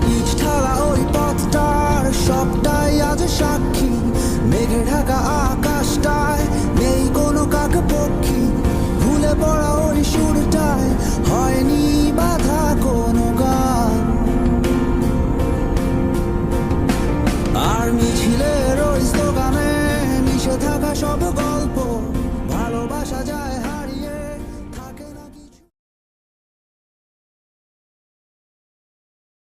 বীজ ঠালা ওই পথটার, সবটাই আজ সাক্ষী। মেঘে ঢাকা আকাশটায়, নেই কোনো কাক পক্ষী। ভুলে পড়া ওই সুরটায়, হয়নি বাধা কোনো গান। আর মিছিলের ওই স্লোগানে মিশে থাকা সব গল্প।